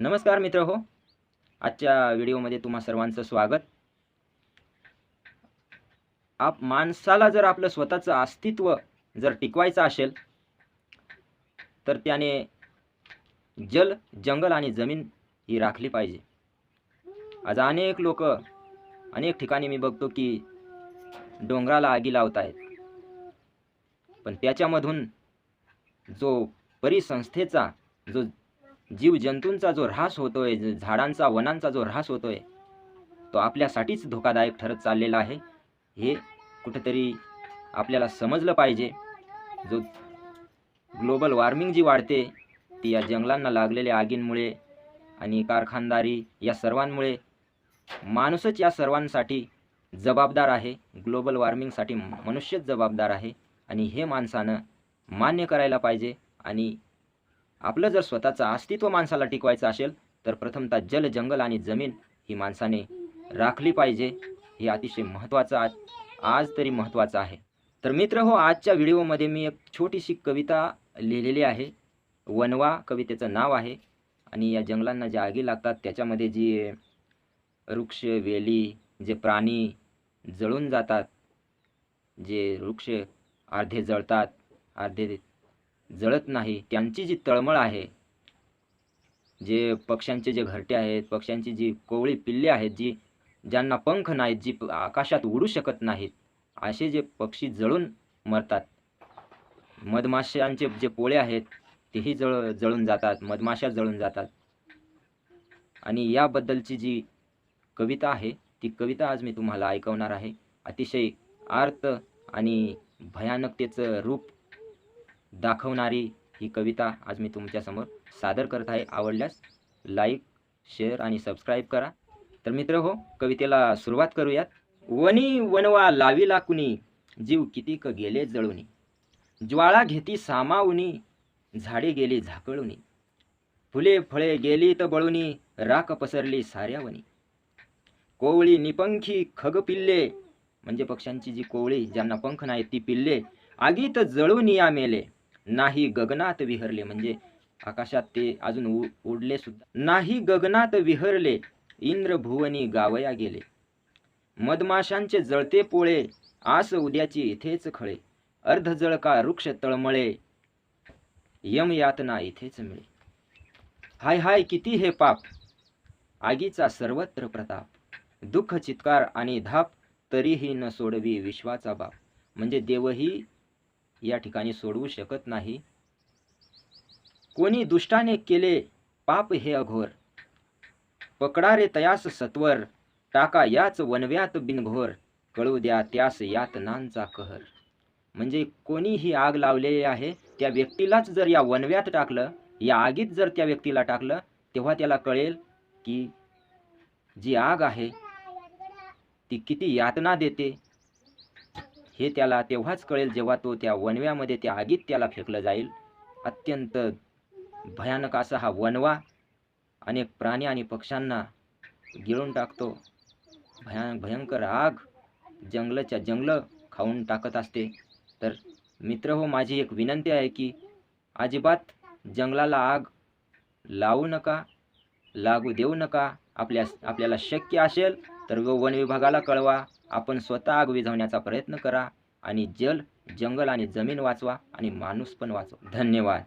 नमस्कार मित्र हो. आजच्या व्हिडिओमध्ये तुम्हा सर्वांचं स्वागत. आप माणसाला जर आपलं स्वतःचं अस्तित्व जर टिकवायचं असेल तर त्याने जल जंगल आणि जमीन ही राखली पाहिजे. आज अनेक लोक अनेक ठिकाणी मी बघतो की डोंगराला आगी लावत आहेत. पण त्याच्यामधून जो परिसंस्थेचा जो जीवजंतूंचा जो ऱ्हास होतोय झाडांचा वनांचा जो ऱ्हास होतोय तो आपल्यासाठीच धोकादायक ठरत चाललेला आहे. हे कुठेतरी आपल्याला समजलं पाहिजे. जो ग्लोबल वॉर्मिंग जी वाढते ती या जंगलांना लागलेल्या आगींमुळे आणि कारखानदारी या सर्वांमुळे माणूसच या सर्वांसाठी जबाबदार आहे. ग्लोबल वॉर्मिंगसाठी मनुष्यच जबाबदार आहे आणि हे माणसानं मान्य करायला पाहिजे आणि आपलं जर स्वतःचं अस्तित्व माणसाला टिकवायचं असेल तर प्रथमतः जल जंगल आणि जमीन ही माणसाने राखली पाहिजे. हे अतिशय महत्त्वाचं आज आज तरी महत्त्वाचं आहे. तर मित्र हो आजच्या व्हिडिओमध्ये मी एक छोटीशी कविता लिहिलेली आहे. वनवा कवितेचं नाव आहे. आणि या जंगलांना ज्या आगी लागतात त्याच्यामध्ये जी वृक्ष वेली जे प्राणी जळून जातात जे वृक्ष अर्धे जळतात अर्धे जळत नाही त्यांची जी तळमळ आहे जे पक्ष्यांचे जे घरटे आहेत पक्ष्यांची जी कोवळी पिल्ले आहेत जी ज्यांना पंख नाहीत जी प- आकाशात उडू शकत नाहीत असे जे पक्षी जळून मरतात. मधमाशांचे जे पोळे आहेत तेही जळ जळून जातात मधमाशा जळून जातात. आणि याबद्दलची जी कविता आहे ती कविता आज मी तुम्हाला ऐकवणार आहे. अतिशय आर्त आणि भयानकतेचं रूप दाखवणारी ही कविता आज मी तुमच्यासमोर सादर करत आहे. आवडल्यास लाईक शेअर आणि सबस्क्राईब करा. तर मित्र हो कवितेला सुरुवात करूयात. वनी वनवा लाविला कुणी? जीव कितीक गेले जळुनी? ज्वाळा घेती सामावुनी झाडे गेली झाकळुनी. फुले फळे गेली तर बळुनी राख पसरली साऱ्यावनी. कोवळी निपंखी खग पिल्ले म्हणजे पक्ष्यांची जी कोवळी ज्यांना पंख नाही ती पिल्ले आगीत जळून या मेले. नाही गगनात विहरले म्हणजे आकाशात ते अजून उ उडले सुद्धा. नाही गगनात विहरले इंद्र भुवनी गावया गेले. मधमाशांचे जळते पोळे आस उद्याची इथेच खळे. अर्ध जळका वृक्ष तळमळे यम यातना इथेच मिळे. हाय हाय किती हे पाप! आगीचा सर्वत्र प्रताप. दुःख चित्कार आणि धाप तरीही न सोडवी विश्वाचा बाप. म्हणजे देवही या ठिकाणी सोडवू शकत नाही. कोणी दुष्टाने केले पाप हे अघोर. पकडा रे तयास सत्वर टाका याच वनव्यात बिनघोर. कळू द्या त्यास यातनांचा कहर. म्हणजे कोणी ही आग लावलेली आहे त्या व्यक्तीलाच जर या वनव्यात टाकलं या आगीत जर त्या व्यक्तीला टाकलं तेव्हा त्याला कळेल की जी आग आहे ती किती यातना देते. हे त्याला तेव्हाच कळेल जेव्हा तो त्या वनव्यामध्ये त्या आगीत त्याला फेकलं जाईल. अत्यंत भयानक असा हा वनवा अनेक प्राणी आणि पक्ष्यांना गिळून टाकतो. भया भयंकर आग जंगलच्या जंगलं खाऊन टाकत असते. तर मित्र हो माझी एक विनंती आहे की अजिबात जंगलाला आग लावू नका लागू देऊ नका. आपल्या आपल्याला शक्य असेल तर वन विभागाला कळवा. आपण स्वतः आग विझवण्याचा प्रयत्न करा आणि जल जंगल आणि जमीन वाचवा आणि माणूस पण वाचवा धन्यवाद.